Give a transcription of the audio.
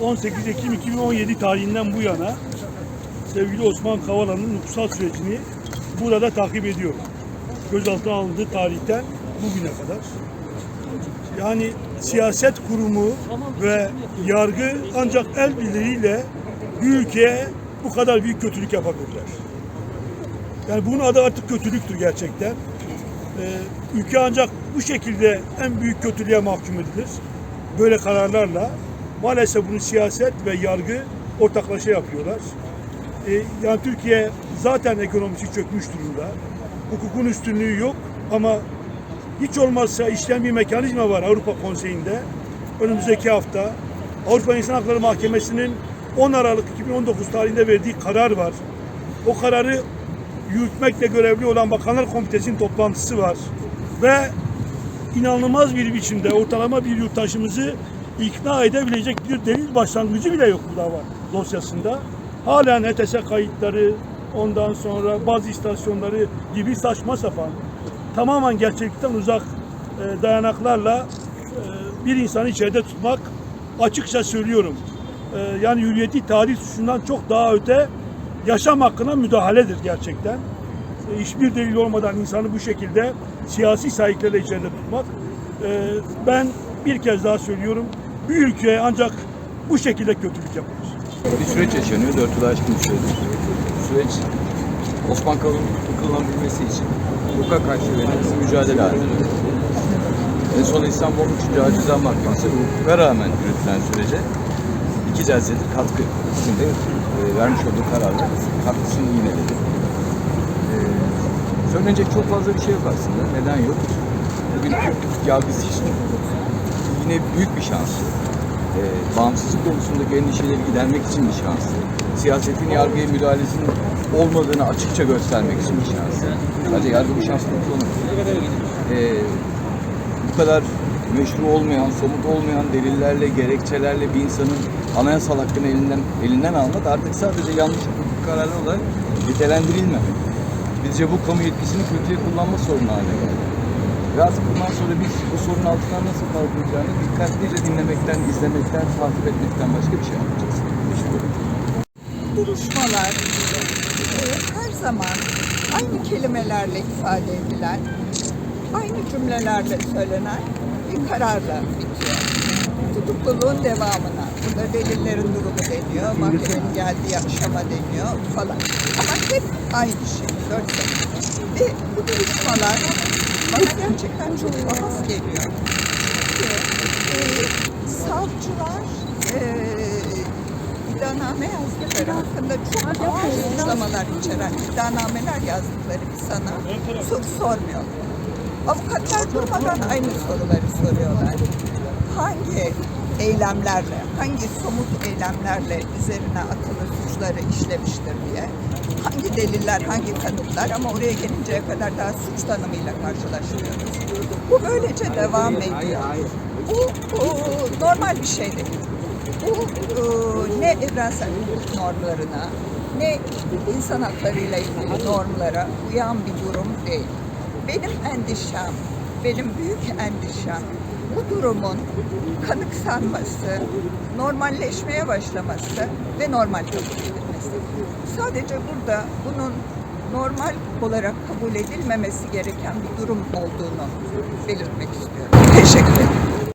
18 Ekim 2017 tarihinden bu yana sevgili Osman Kavala'nın hukuksal sürecini burada takip ediyorum. Gözaltına alındığı tarihten bugüne kadar. Yani siyaset kurumu ve yargı ancak el birliğiyle bir ülkeye bu kadar büyük kötülük yapabilirler. Yani bunun adı artık kötülüktür gerçekten. Ee, ülke ancak bu şekilde en büyük kötülüğe mahkum edilir. Böyle kararlarla. Maalesef bunu siyaset ve yargı ortaklaşa yapıyorlar. Ee, yani Türkiye zaten ekonomisi çökmüş durumda. Hukukun üstünlüğü yok ama hiç olmazsa işleyen bir mekanizma var Avrupa Konseyi'nde. Önümüzdeki hafta Avrupa İnsan Hakları Mahkemesi'nin 10 Aralık 2019 tarihinde verdiği karar var. O kararı yürütmekle görevli olan Bakanlar Komitesi'nin toplantısı var. Ve inanılmaz bir biçimde ortalama bir yurttaşımızı ikna edebilecek bir delil başlangıcı bile yok bu dava dosyasında. Halen HTS kayıtları, ondan sonra bazı istasyonları gibi saçma sapan, tamamen gerçeklikten uzak e, dayanaklarla e, bir insanı içeride tutmak açıkça söylüyorum. E, yani hürriyeti tarih suçundan çok daha öte yaşam hakkına müdahaledir gerçekten. E, hiçbir delil olmadan insanı bu şekilde siyasi sahiplerle içeride tutmak. e, ben bir kez daha söylüyorum. Bir ülkeye ancak bu şekilde kötülük yapılır. Bir süreç yaşanıyor. Dört yıl aşkın bir süredir. Süreç Osman Kavala'nın tutuklanabilmesi için hukuka karşı verilen bir mücadele halinde. En son İstanbul 3. Ceza Mahkemesi hukuka rağmen yürütülen sürece iki celsedir katkı içinde e, vermiş olduğu kararla katkısını yineledi. E, söylenecek çok fazla bir şey yok aslında. Neden yok? Bugün yargısı için yine büyük bir şans. E, bağımsızlık konusundaki endişeleri gidermek için bir şans. Siyasetin yargıya müdahalesinin olmadığını açıkça göstermek için bir şans. Bence yargı bu şansını kullanır. E, bu kadar meşru olmayan, somut olmayan delillerle, gerekçelerle bir insanın anayasal hakkını elinden elinden almak artık sadece yanlış hukuk kararı olarak nitelendirilmemek. Bizce bu kamu yetkisini kötüye kullanma sorunu haline geldi. Artık bundan sonra biz bu sorunun altından nasıl kalkılacağını dikkatlice dinlemekten, izlemekten, takip etmekten başka bir şey ederim. duruşmalar her zaman aynı kelimelerle ifade edilen, aynı cümlelerle söylenen bir kararla bitiyor. Tutukluluğun devamına, burada delillerin durumu deniyor, mahkemenin geldiği aşama deniyor falan. Ama hep aynı şey, dört sene. Ve bu duruşmalar bana gerçekten çok tuhaf geliyor. Çünkü e, savcılar e, iddianame yazdıkları hakkında çok ağır suçlamalar içeren iddianameler yazdıkları bir sana suç sormuyorlar. Avukatlar durmadan aynı soruları soruyorlar. Hangi eylemlerle, hangi somut eylemlerle üzerine atılı suçları işlemiştir diye. Hangi deliller, hangi kanıtlar ama oraya gelinceye kadar daha suç tanımıyla karşılaşmıyoruz. Bu böylece devam ediyor. Bu, bu normal bir şey değil. Bu e, ne evrensel hukuk normlarına ne insan haklarıyla ilgili normlara uyan bir durum değil. Benim endişem, benim büyük endişem bu durumun kanıksanması, normalleşmeye başlaması ve normal kabul edilmesi. Sadece burada bunun normal olarak kabul edilmemesi gereken bir durum olduğunu belirtmek istiyorum. Teşekkür ederim.